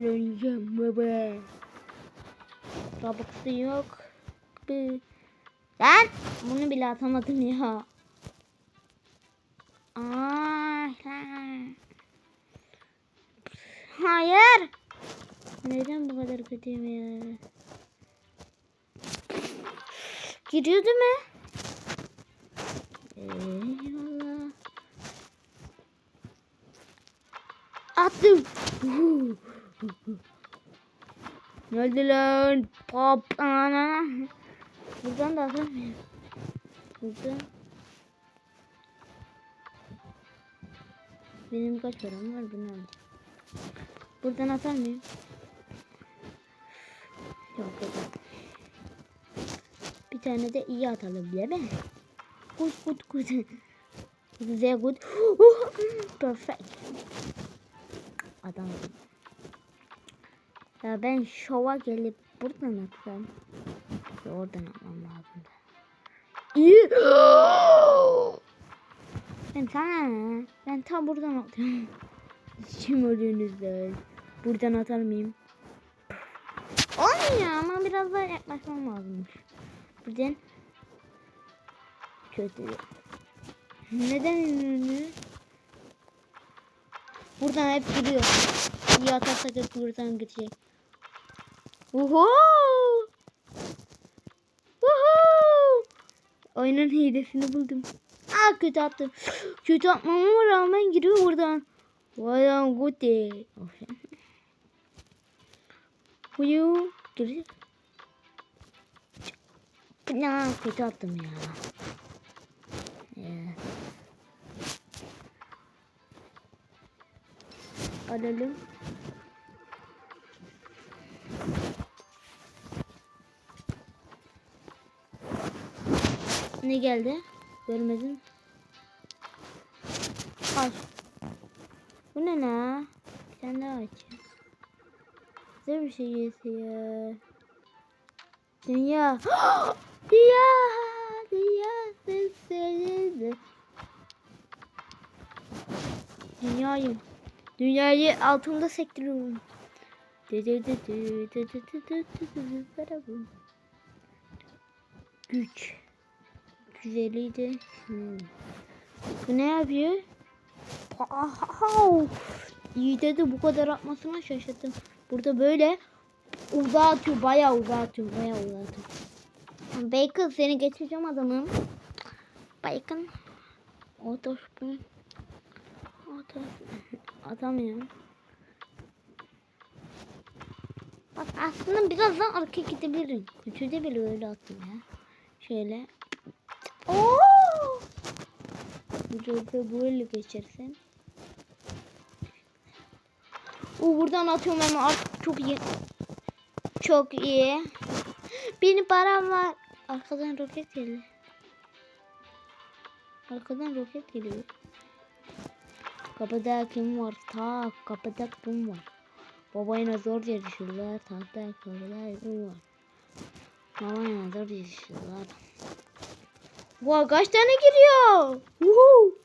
Döneceğim baba. Robux'u yok. Lan bunu bile atamadım ya. Lan. Hayır. Neden bu kadar kötüyüm ya? Giriyordu mu? Eyvallah. Attım. Uhu. Ne lan? Pop. Ana. Buradan da atamıyorum. Buradan. Benim kaç param var bunu alacağım. Buradan atar mıyım? Yok. Bir tane de iyi atalım değil mi? Good good good. Very good. Perfect. Adam. Ya ben şova gelip buradan atsam. Ya oradan atmam lazım. İyi. Ben sana ben tam buradan atıyorum. Kim ölüyorsunuz Buradan atar mıyım? Olmuyor ama biraz daha yaklaşmam lazımmış. Buradan kötü. Neden ünlü? Buradan hep gidiyor. İyi atarsak hep buradan gidecek. Uhu! Uhu! Oyunun hilesini buldum. Aa kötü attım. Kötü atmama rağmen giriyor buradan. Vay good day. Huyu giriyor. Ya kötü attım ya. Yeah. Alalım. ne geldi? Görmedim. Al. Bu ne la? Bir tane daha aç. Güzel bir şey gelse. Dünya. dünya. Dünya seslenirdi. Dünyayım. Dünyayı altımda sektiriyorum. Güç. Güzeliydi. Hmm. Bu ne yapıyor? Pow! İyi dedi bu kadar atmasına şaşırdım. Burada böyle uzağa atıyor. Bayağı uzağa atıyor. Bayağı uzağa atıyor. Bacon seni geçeceğim adamım. Bacon. Otospin. Otospin. Atamıyorum. Bak aslında biraz daha arkaya gidebilirim. Küçüğü bile öyle attım ya. Şöyle. Oo! Burada böyle geçersin. O buradan atıyorum ama artık çok iyi. Çok iyi. Benim param var. Arkadan roket geliyor. Arkadan roket geliyor. Kapıda kim var? Ta kapıda kim var? Babayla zor yarışırlar. Tahta kapıda kim var? Babayla zor yarışırlar. Vay kaç tane giriyor? Woohoo!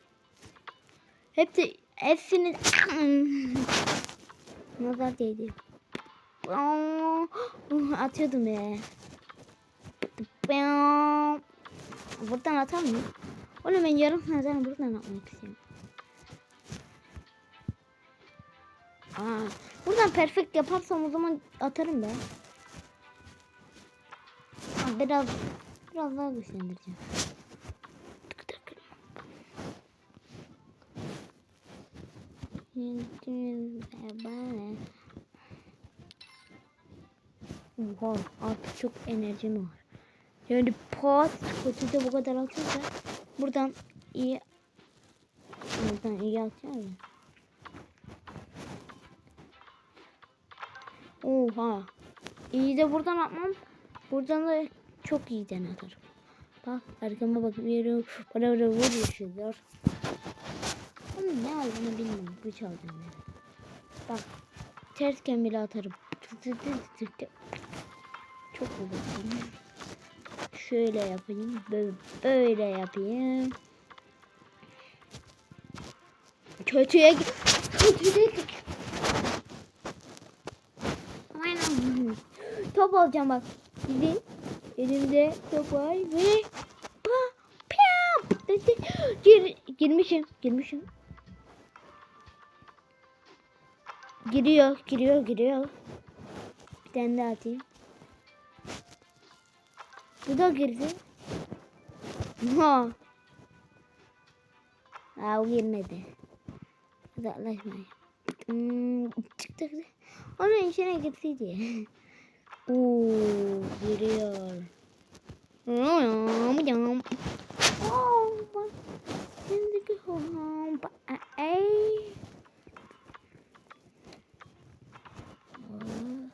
Hepsi hepsini nazar değdi. Atıyordum be. Buradan atar mı? Oğlum ben yarım neden buradan atmak istiyorum. Aa, buradan perfect yaparsam o zaman atarım. Aa, biraz biraz daha güçlendireceğim. Oha artık çok enerjim var. Yani pot kutuda bu kadar atıyorsa buradan iyi buradan iyi atacağım ya. Oha. İyi de buradan atmam. Buradan da çok iyiden atarım. Bak arkama bakıyorum. Bana böyle vuruyor. Onun ne aldığını bilmiyorum. Güç aldığını. Bak. Tersken bile atarım. Çok güzel. Şöyle yapayım. Böyle, yapayım. Kötüye kötüye top alacağım bak. Bilin. Elimde top var ve. Gir, girmişim. Girmişim. Giriyor, giriyor, giriyor. Bir tane daha atayım. Bu da girdi. Ha. Aa, o girmedi. Uzaklaşmayın. Hmm, çıktı. Onun içine girseydi. Oo, giriyor. Oh, bak. Şimdiki home. Ay. Oh,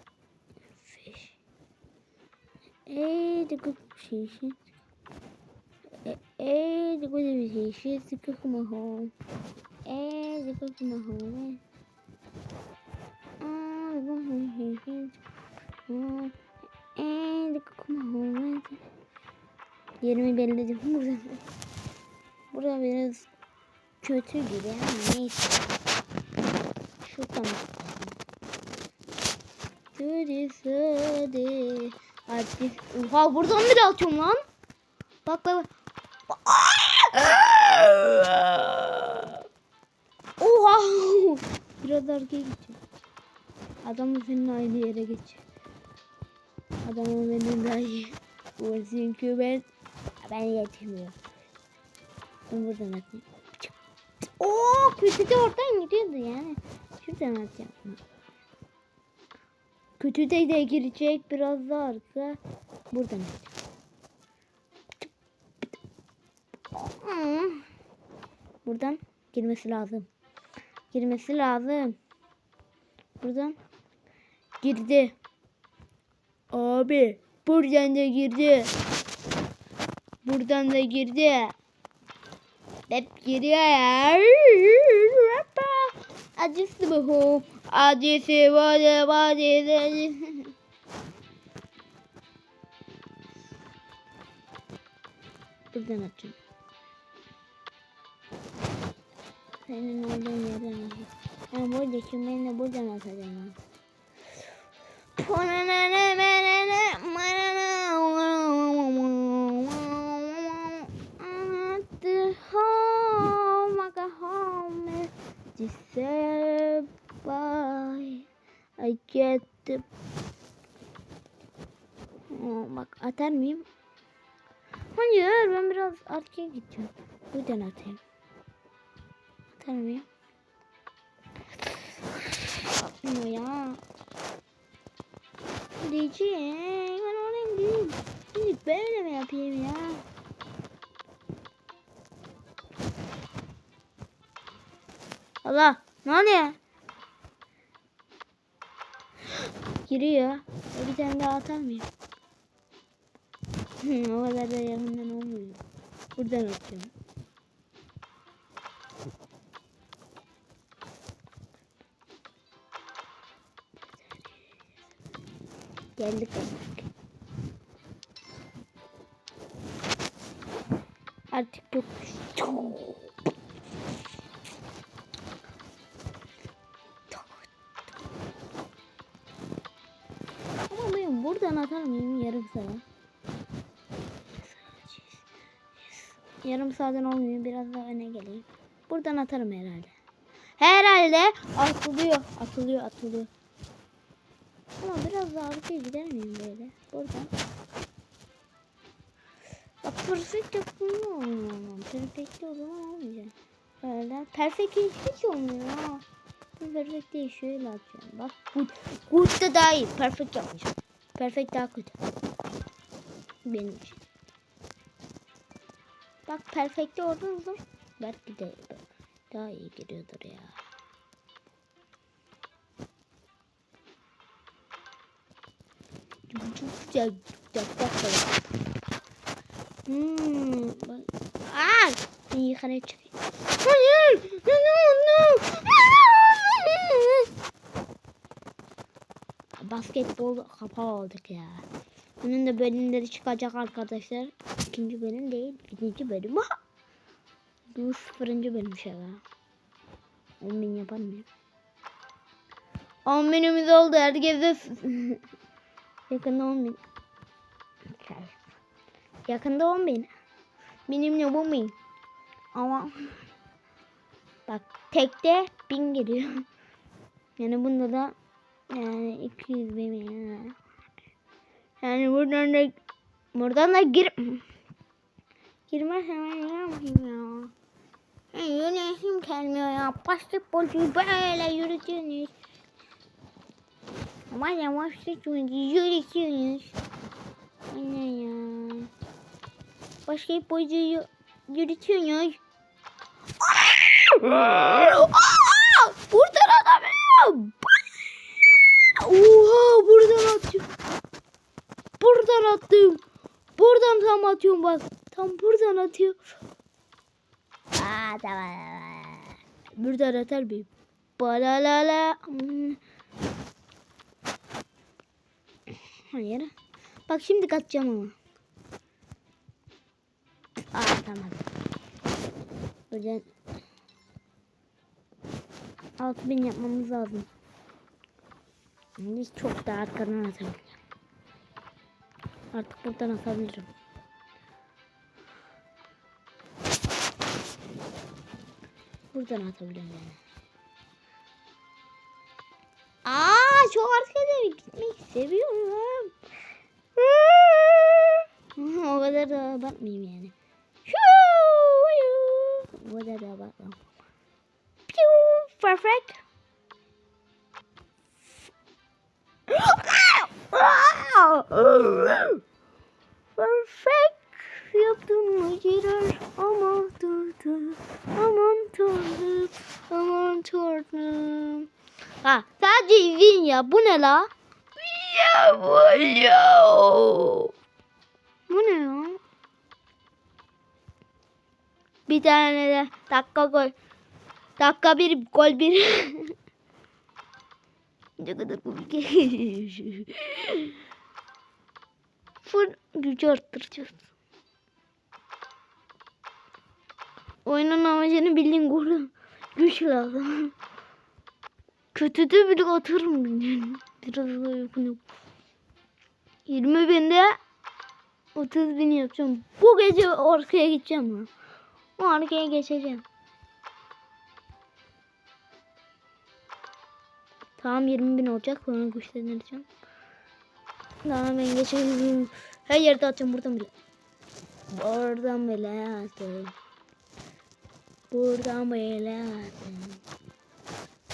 Fish. Ey, the good fish. Ey, the good fish. The good home. Ey, the good home. Ah, fish. Oh, ey, the good home. Yerimi belirledim. Burada. Burada biraz kötü gibi ama neyse. Şuradan Hadi hadi. Hadi. Oha buradan bir atıyorum lan. Bak bak. bak. Oha. Biraz arkaya gideceğim. Adam senin aynı yere geç. Adamın benim iyi. Bu çünkü ben ben yetmiyor. Ben buradan atayım. Oo kötü de oradan gidiyordu yani. Şuradan atacağım. Kötü de de girecek biraz da arka. Buradan. Buradan girmesi lazım. Girmesi lazım. Buradan girdi. Abi buradan da girdi. Buradan da girdi. Hep giriyor ya. Acısı bu. Acısı var var Buradan atacağım. Senin olduğun yerden atacağım. Ben buradayım. Ben de buradan atacağım. The home, like a home, deserved by I get the Oh, bak atar mıyım? Hayır ben biraz arkaya gideceğim. Buradan atayım. Atar mıyım? Atmıyor ya. Diyeceğim. Ben oraya gideyim. Şimdi böyle mi yapayım ya? Allah ne oluyor? Giriyor. E bir tane daha atar mıyım? o kadar da yakından olmuyor. Buradan atacağım. Geldik artık. Artık yok. Buradan atar mıyım yarım saat? Yarım saatten olmuyor. Biraz daha öne geleyim. Buradan atarım herhalde. Herhalde atılıyor. Atılıyor atılıyor. Ama biraz daha arkaya gider miyim böyle? Buradan. Bak perfect yapımı olmuyor. Perfect o zaman olmayacak. Böyle perfect hiç olmuyor ha. Perfect değil şöyle atacağım. Bak good. Good da daha iyi. Perfect yapmayacağım. Perfect daha. Benim için. Bak perfect'i oradan zor. Belki de daha iyi giriyordur ya. Çok güzel. Bak bak. Hmm. Aa! Ben yukarı çıkayım. Hayır! No no no! Basketbol kapağı olduk ya. Bunun da bölümleri çıkacak arkadaşlar. İkinci bölüm değil. Birinci bölüm. Bu sıfırıncı bölüm şey ya. 10 bin yapar mıyım? 10 binimiz oldu. Herkese Yakında 10 bin. Yakında 10 bin. Benimle bu bin. Ama bak tekte bin giriyor. Yani bunda da yani 200 bin. Yani buradan da buradan da gir girmezsem ben yürüyemeyim ya. Yani yürüyesim gelmiyor ya. Basketbolcuyu böyle yürütüyorsunuz. Ama yavaş yürütüyorsunuz. Yürütüyorsunuz. Aynen ya. Basketbolcuyu yürütüyorsunuz. Buradan atamıyorum. Oha buradan atıyorum. Buradan attım. Buradan tam atıyorum bak. Tam buradan atıyor. Aa tamam. Buradan atar bir. Balalala. Hmm. Hayır. Bak şimdi kaçacağım ama. Aa tamam. Buradan 6000 yapmamız lazım. Biz çok daha arkadan atabilirim. Artık buradan atabilirim. Buradan atabilirim yani. Aa çok arkada gitmek seviyorum. o kadar da abartmayayım yani. O kadar da abartmam. Pew, Perfect. Perfect. Yaptım acılar aman tanrım aman tanrım aman tanrım. Ha sadece izin ya bu ne la? Ya bu ya. Bu ne ya? Bir tane de dakika gol. Dakika bir gol bir. ne kadar komik. Full gücü arttıracağız. Oyunun amacını bildiğin golü güç lazım. Kötü de bile atarım bildiğin. Biraz da yakın 20 binde 30 bin yapacağım. Bu gece arkaya gideceğim ha. O arkaya geçeceğim. Tamam 20 bin olacak. Sonra güçlendireceğim. Tamam ben geçelim. Her yerde atacağım buradan bile. Buradan bile atacağım. Buradan bile attım.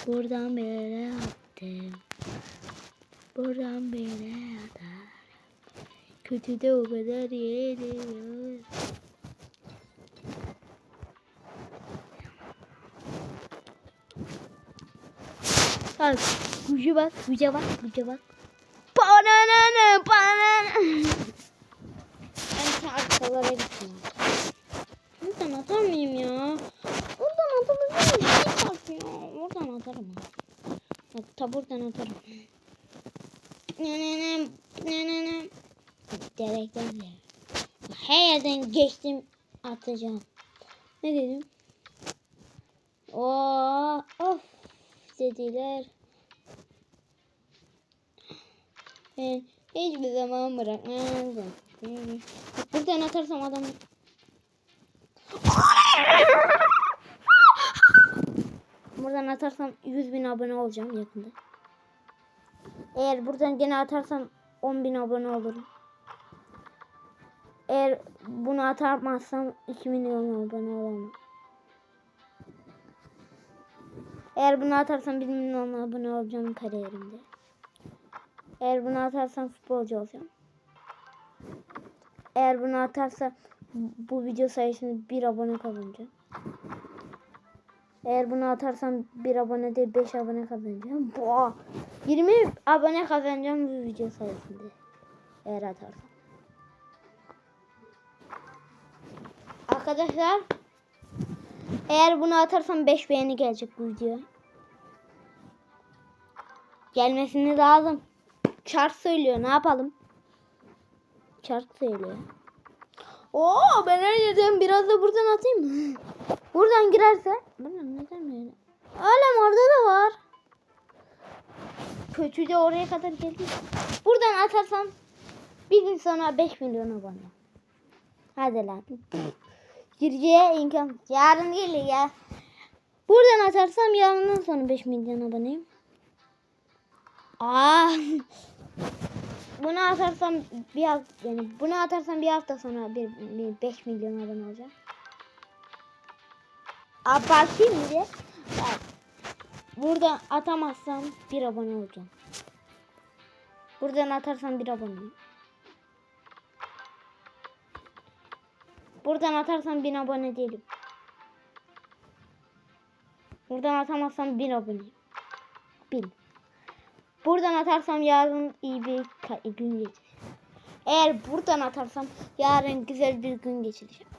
Buradan bile attım. Buradan bile atar. Kötü de o kadar geliyor. Bak, güce bak, güce bak, güce bak. Banana, banana. Ben arkalara gittim. Buradan atar mıyım ya? Oradan atabileceğim bir şey var ya. Oradan atarım. Bak ta buradan atarım. Ne ne ne ne ne ne. Direkten de. Her yerden geçtim atacağım. Ne dedim? Oo, of dediler. Ben hiçbir zaman bırakmazdım. Buradan atarsam adam Buradan atarsam 100 bin abone olacağım yakında. Eğer buradan gene atarsam 10 bin abone olurum. Eğer bunu atamazsam 2 milyon abone olamam. Eğer bunu atarsam 1 milyon abone olacağım kariyerimde. Eğer bunu atarsam futbolcu olacağım. Eğer bunu atarsam bu video sayesinde 1 abone kazanacağım. Eğer bunu atarsam 1 abone değil 5 abone kazanacağım. Boğa. 20 abone kazanacağım bu video sayesinde. Eğer atarsam. Arkadaşlar eğer bunu atarsam 5 beğeni gelecek bu video. Gelmesini lazım. Çark söylüyor ne yapalım? Çark söylüyor. Oo ben her yerden biraz da buradan atayım mı? Buradan girerse. Buradan neden böyle? Alem orada da var. kötü de oraya kadar geldi. Buradan atarsam bir gün sonra 5 milyon abone. Hadi lan. Gireceğe imkan. Yarın gelir ya. Buradan atarsam yarından sonra 5 milyon aboneyim. Aa. Bunu atarsam bir hafta yani bunu atarsam bir hafta sonra bir, bir 5 milyon abone olacağım. Abartayım mı diye. Bak. Buradan atamazsam bir abone olacağım. Buradan atarsam bir abone. Buradan atarsam bin abone değilim. Buradan atamazsam bin abone. Bin. Buradan atarsam yarın iyi bir ka- gün geçireceğim. Eğer buradan atarsam yarın güzel bir gün geçireceğim.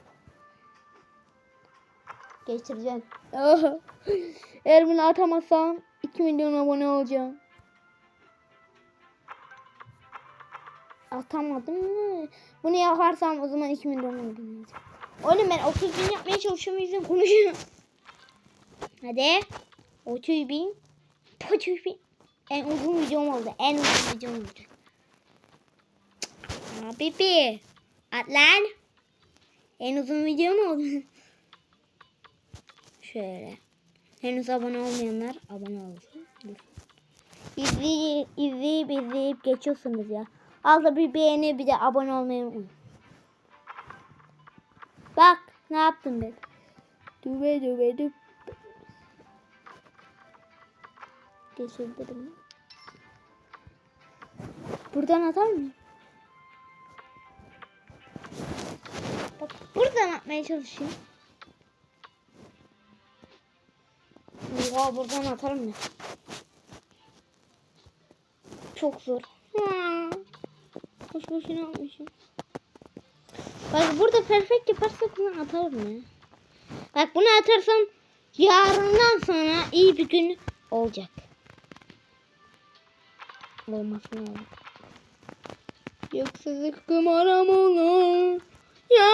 Geçireceğim. Eğer bunu atamazsam 2 milyon abone olacağım. Atamadım mı? Bunu yaparsam o zaman 2 milyon abone olacağım. Oğlum ben 30 bin yapmaya çalışıyorum yüzden konuşuyorum. Hadi. 30 bin. 30 bin. En uzun videom oldu. En uzun videom Pipi. At lan. En uzun videom oldu. Şöyle. Henüz abone olmayanlar abone olsun. İzleyip, izleyip izleyip geçiyorsunuz ya. Altta bir beğeni bir de abone olmayı unutmayın. Bak ne yaptım ben. Dübe dübe dübe. Geçirdim. Buradan atar mıyım? Bak buradan atmaya çalışayım. Oha buradan atarım ya. Çok zor. Hmm. Boş boşuna atmışım. Bak burada perfect yaparsak bunu atarım ya. Bak bunu atarsam yarından sonra iyi bir gün olacak. Olmasın olur. Yoksa zıkkım aram olur. Ya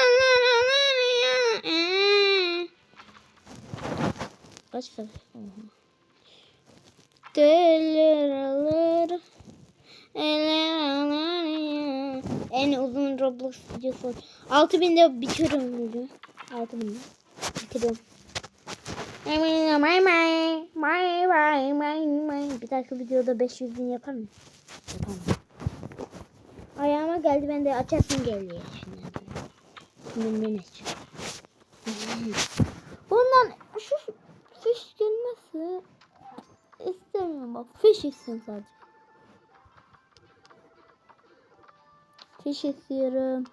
Allah Allah ya. Ee. Kaç tane? Delir alır. Eller alır ya. En uzun Roblox videosu. 6000'de bitiriyorum bugün. 6000'de. Bitiriyorum. May may may may may. Bir dahaki videoda 500 bin yapar mı? Yapamam. Ayağıma geldi ben de açasım geliyor şimdi. Ben açıyorum. Bundan şu fiş gelmesi istemiyorum bak. Fiş istiyorum sadece. Fiş istiyorum.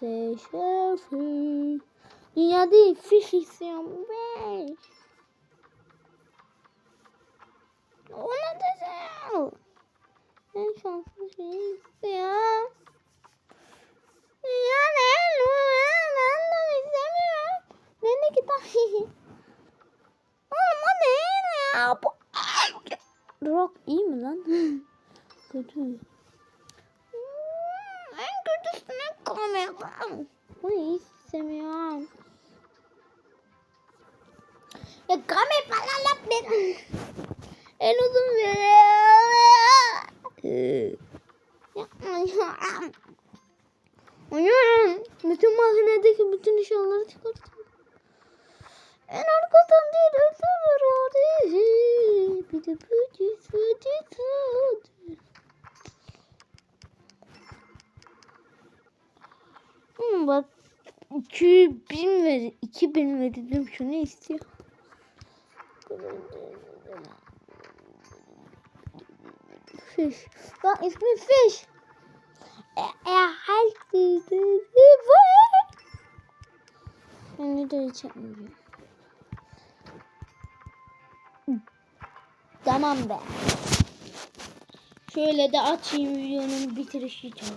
Seşefi. Dünya değil fiş istiyorum. Beş. Ona da. En şanslı şey istiyorum. Ya ne? Ben de istemiyorum. Ben de kitap. Ama ne ya? Bu... Rock iyi mi lan? Kötü. Hmm, En kötüsünü koymayalım. Bunu istemiyorum. Kame falan yapma. En uzun bir... Yapma ya. Uyuyorum. Bütün makinedeki bütün eşyaları çıkarttım. En arkadan bir özel var orada. Bir de böyle sıcı Hmm, bak 2000 ver, 2000 verdim şunu istiyor. Fish. Lan ismi Fish. E, e, herkese var. Ben de içemiyorum. Tamam be. Şöyle de açayım videonun bitirişi için.